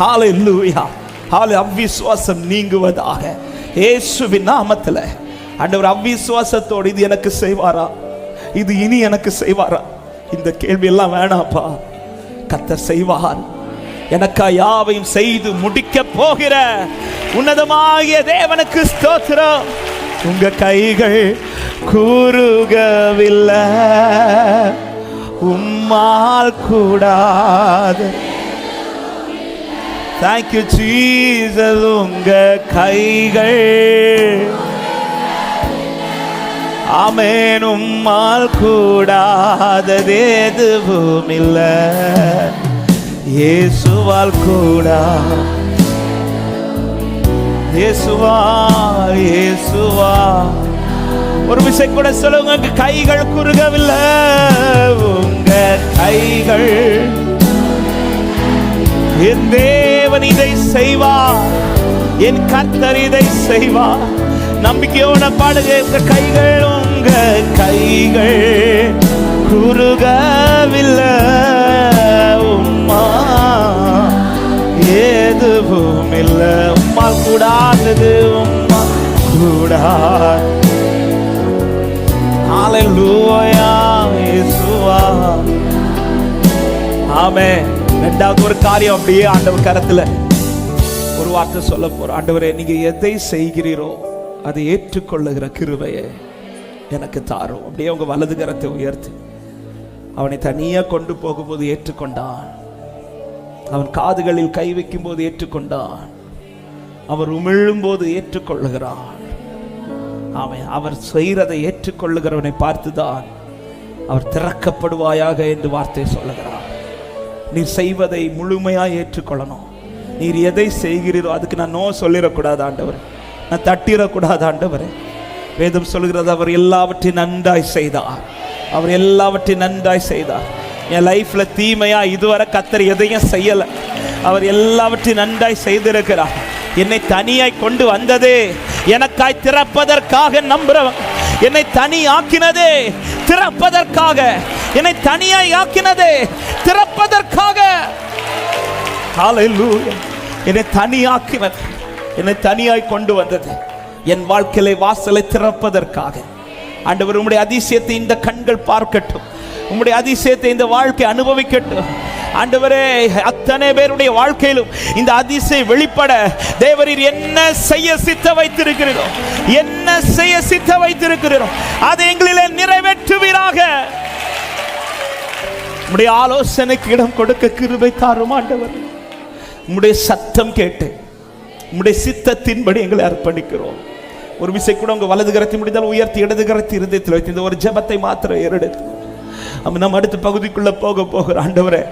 ஹalleluya ஹாலே அவ்விசுவாசம் நீங்குவதாக. இயேசுவின் நாமத்தில். ஆண்டவர் அவ்விசுவாசத்தோடு இது எனக்கு செய்வாரா? இது இனி எனக்கு செய்வாரா? இந்த கேள்வி எல்லாம் வேணாப்பா. கத்த செய்வார். எனக்கா யாவையும் செய்து முடிக்க போகிற உன்னதமாகிய தேவனுக்கு ஸ்தோத்திரம். உங்க கைகள் கூறுகவில்லை. உம்மால் கூடாது. தேங்க்யூ ஜீசஸ் உங்க கைகள். அமேனும் மால் கூடாததேதுவும் இல்லை. இயேசுவால் கூடா. இயேசுவா இயேசுவா. ஒரு விஷயம் கூட சொல்லுங்க உங்க கைகள் குறுகவில்லை. உங்க கைகள். எந்தே செய்வார். என் கர்த்தர் இதை செய்வார். நம்பிக்கையோட பாடுக இந்த கைகள் உங்க கைகள். குறுகவில்லை உம்மா. எதுவும் இல்லை உம்மா கூடாதது உம்மா கூடாது. ஹalleluya இயேசுவா. ஆமே ரெண்டாவது ஒரு காரியம் அப்படியே ஆண்டவர் கரத்துல வார்த்தை சொல்ல போறோம். ஆண்டவரே நீங்க எதை செய்கிறீரோ அதை ஏற்றுக்கொள்ளுகிற கிருவையை எனக்கு தாரும். அப்படியே உங்க வலது கரத்தை உயர்த்து. அவனை தனியா கொண்டு போகும்போது ஏற்றுக்கொண்டான். அவன் காதுகளில் கை வைக்கும் போது ஏற்றுக்கொண்டான். அவர் உமிழும் போது ஏற்றுக்கொள்ளுகிறான். அவன் அவர் செய்கிறதை ஏற்றுக்கொள்ளுகிறவனை பார்த்துதான் அவர் திறக்கப்படுவாயாக என்று வார்த்தை சொல்லுகிறார். நீ செய்வதை முழுமையாக ஏற்றுக்கொள்ளணும். நீர் எதை செய்கிறீரோ அதுக்கு நான் நோ சொல்லிடக்கூடாது ஆண்டவர். நான் தட்டிடக்கூடாது ஆண்டவர். வேதம் சொல்கிறது அவர் எல்லாவற்றையும் நன்றாய் செய்தார். அவர் எல்லாவற்றையும் நன்றாய் செய்தார். என் லைஃப்பில் தீமையாக இதுவரை கத்தர் எதையும் செய்யலை. அவர் எல்லாவற்றையும் நன்றாய் செய்திருக்கிறார். என்னை தனியாய் கொண்டு வந்ததே எனக்காய் திறப்பதற்காக நம்புறவன். என்னை தனி ஆக்கினதே திறப்பதற்காக. என்னை தனியாய் ஆக்கினதே திறப்பதற்காக. என்னை தனியாக்கினது. என்னை தனியாய் கொண்டு வந்தது. என் வாழ்க்கையில வாசலை திறப்பதற்காக. ஆண்டவர் உம்முடைய அதிசயத்தை இந்த கண்கள் பார்க்கட்டும். உம்முடைய அதிசயத்தை இந்த வாழ்க்கை அனுபவிக்கட்டும். ஆண்டவரே அத்தனை பேருடைய வாழ்க்கையிலும் இந்த அதிசயம் வெளிப்பட. தேவரீர் என்ன செய்ய சித்த வைத்திருக்கிறோம் என்ன செய்ய சித்த வைத்திருக்கிறோம் அதை எங்களிலே நிறைவேற்றுவீராக. உம்முடைய ஆலோசனைக்கு இடம் கொடுக்க கிருபை தாரும் ஆண்டவர். உம்முடைய சத்தம் கேட்டு உம்முடைய சித்தத்தின்படி எங்களை அர்ப்பணிக்கிறோம். ஒரு விசை கூட உங்க வலது கரத்தை முடிந்தால் உயர்த்தி இடது கரத்தி இருதயத்தில் வைத்து இந்த ஒரு ஜெபத்தை மாத்திரம் ஏறெடுத்து. நம்ம நம்ம அடுத்த பகுதிக்குள்ள போக போகிற ஆண்டவரே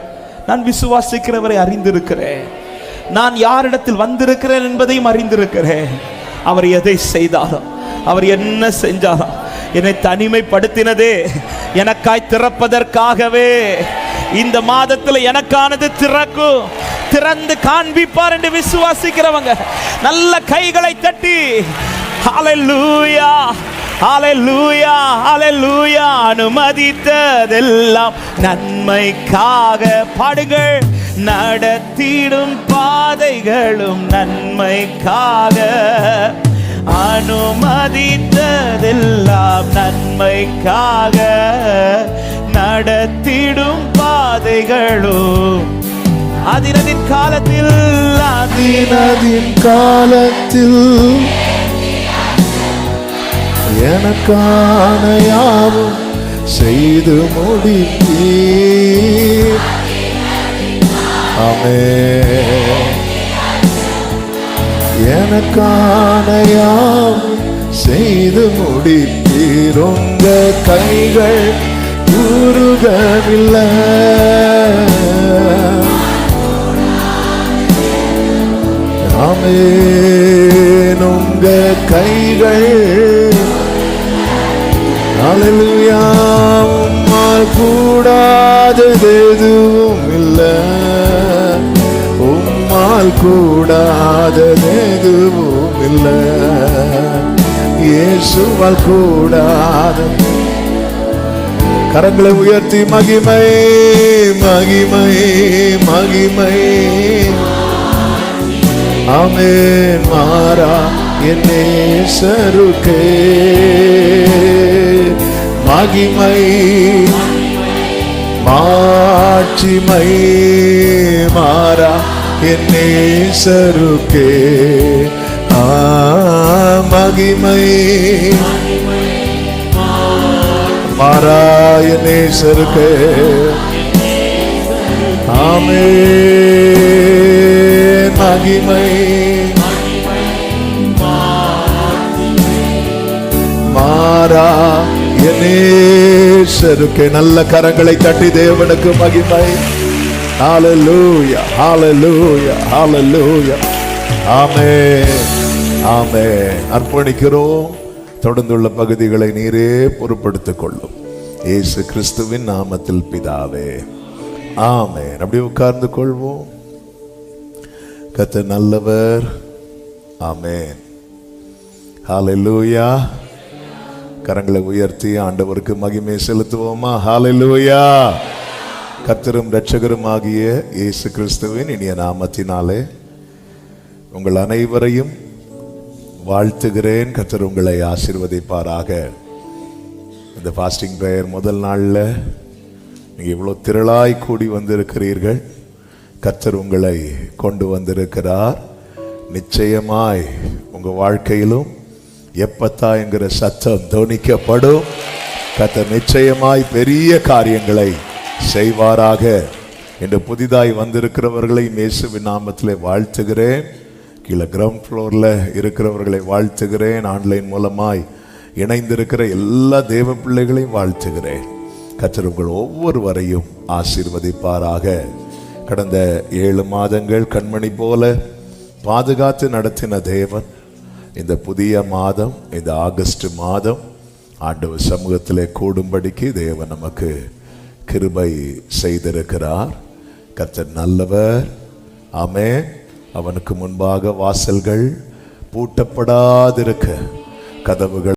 நான் விசுவாசிக்கிறவரை அறிந்திருக்கிறேன். நான் யாரிடத்தில் வந்திருக்கிறேன் என்பதையும் அறிந்திருக்கிறேன். அவர் எதை செய்தாலும் அவர் என்ன செஞ்சாலும் என்னை தனிமைப்படுத்தினதே எனக்காய் திறப்பதற்காகவே இந்த மாதத்தில் எனக்கானது திறக்கும். திறந்து காண்பிப்பார் என்று விசுவாசிக்கிறவங்க. நல்ல கைகளை தட்டி ஹalleluya ஹalleluya ஹalleluya அனுமதித்ததெல்லாம் நன்மைக்காக பாடுங்கள். நடத்திடும் பாதைகளும் நன்மைக்காக அனுமதித்ததெல்லாம் நன்மைக்காக நடத்திடும் பாதைகளும் அதினதின் காலத்தில் அதினதின் காலத்தில் எனக்கான யாவும் செய்து முடித்தீர் அமே எனக்கான யாவும் செய்து முடித்தீர் உங்க கைகள் கூறுகவில்லை ஆமென் உங்க கைகள் அல்லேலூயா கூடாததெதுவும் இல்லை. உம்மால் கூடாததெதுவும் இல்லை. இயேசுவால் கூடாத. கரங்களை உயர்த்தி மகிமை மகிமை மகிமை. ஆமென் மாறா என்னே சருக்கே. மகிமை மாட்சிமை மாறா என்னே சருக்கே. ஆ மகிமை மாறா என் நேசருக்கே ஆமே மகிமை. மாறா எனேசருக்கு நல்ல கரங்களை தட்டி தேவனுக்கு மகிமை. ஹalleluya hallelujah hallelujah. ஆமென் ஆமென் அர்ப்பணிக்கிறோம். தொடர்ந்துள்ள பகுதிகளை நீரே பொறுப்படுத்திக் கொள்ளும். இயேசு கிறிஸ்துவின் நாமத்தில் பிதாவே. ஆமே அப்படியே உட்கார்ந்து கொள்வோம். கத்த நல்லவர். ஆமேன். ஹalleluya கரங்களை உயர்த்தி ஆண்டவருக்கு மகிமை செலுத்துவோமா? ஹாலெல்லூயா கர்த்தரும் இரட்சகரும் ஆகிய இயேசு கிறிஸ்துவின் இனிய நாமத்தினாலே உங்கள் அனைவரையும் வாழ்த்துகிறேன். கர்த்தர் உங்களை ஆசிர்வதிப்பாராக. இந்த ஃபாஸ்டிங் ப்ரேயர் முதல் நாளில் நீங்கள் இவ்வளோ திரளாய் கூடி வந்திருக்கிறீர்கள். கர்த்தர் உங்களை கொண்டு வந்திருக்கிறார். நிச்சயமாய் உங்கள் வாழ்க்கையிலும் எப்பத்தா என்கிற சத்தம் தோணிக்கப்படும் கர்த்தர் நிச்சயமாய் பெரிய காரியங்களை செய்வாராக. என்று புதிதாய் வந்திருக்கிறவர்களை மேசுவின் நாமத்தில் வாழ்த்துகிறேன். கீழே கிரவுண்ட் ஃப்ளோரில் இருக்கிறவர்களை வாழ்த்துகிறேன். ஆன்லைன் மூலமாய் இணைந்திருக்கிற எல்லா தேவ பிள்ளைகளையும் வாழ்த்துகிறேன். கர்த்தர் உங்கள் ஒவ்வொருவரையும் ஆசீர்வதிப்பாராக. கடந்த ஏழு மாதங்கள் கண்மணி போல பாதுகாத்து நடத்தின தேவன் இந்த புதிய மாதம் இந்த ஆகஸ்ட் மாதம் ஆண்டவர் சமூகத்திலே கூடும்படிக்கு தேவன் நமக்கு கிருபை செய்திருக்கிறார். கர்த்தர் நல்லவர். ஆமே அவனுக்கு முன்பாக வாசல்கள் பூட்டப்படாதிருக்க கதவுகள்